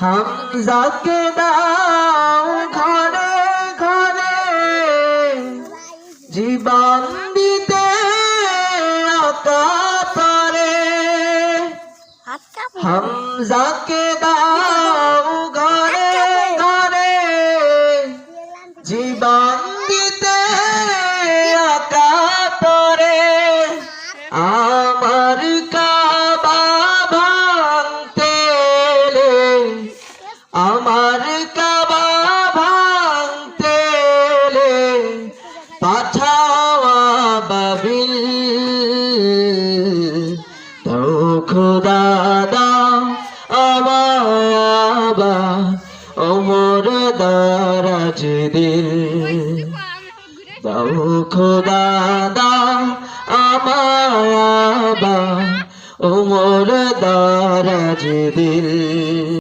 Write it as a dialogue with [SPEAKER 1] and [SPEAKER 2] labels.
[SPEAKER 1] হামজাকে দাও ঘরে ঘরে। জীবন দিতে পারে। হামজাকে দাও ঘরে ঘরে। জীবন দিতে পারে। আমার পাঠাওয়া বাবিল। খোদা দাও আমায়াবা ওমর দারাজ দিল। দাও খোদা দাও আমায়াবা ওমর দারাজ দিল।